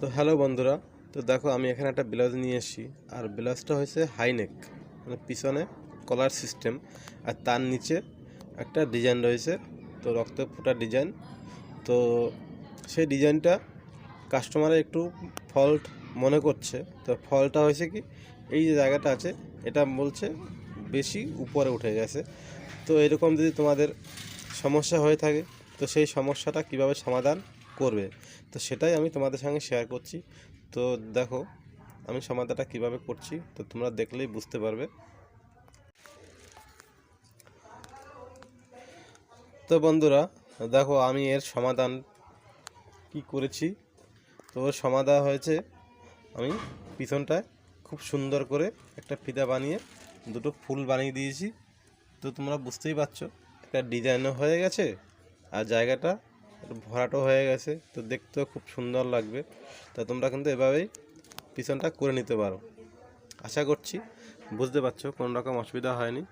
তো হ্যালো বন্ধুরা, তো দেখো আমি এখানে একটা ব্লাউজ নিয়ে এসেছি। আর ব্লাউজটা হয়েছে হাইনেক মানে পিছনে কলার সিস্টেম আর তার নিচে একটা ডিজাইন রয়েছে, তো রক্ত ফোটা ডিজাইন তো সেই ডিজাইনটা কাস্টমারে একটু ফল্ট মনে করছে। তো ফলটা হয়েছে কি, এই যে জায়গাটা আছে, এটা বলছে বেশি উপরে উঠে গেছে। তো এরকম যদি তোমাদের সমস্যা হয়ে থাকে, তো সেই সমস্যাটা কীভাবে সমাধান করবে। তো সেটাই আমি তোমাদের সঙ্গে শেয়ার করছি। তো দেখো, আমি সমাধানটা কীভাবে করছি, তো তোমরা দেখলেই বুঝতে পারবে। তো বন্ধুরা, দেখো আমি এর সমাধান কি করেছি? তো সমাধান হয়েছে, আমি পিছনটায় খুব সুন্দর করে একটা ফিতা বানিয়ে দুটো ফুল বানিয়ে দিয়েছি। তো তোমরা বুঝতেই পারছ, একটা ডিজাইনও হয়ে গেছে, আর জায়গাটা ভরাটও হয়ে গেছে, তো দেখতেও খুব সুন্দর লাগবে। তা তোমরা কিন্তু এভাবেই পিছনটা করে নিতে পারো। আশা করছি বুঝতে পারছ কোনো রকম অসুবিধা হয়নি।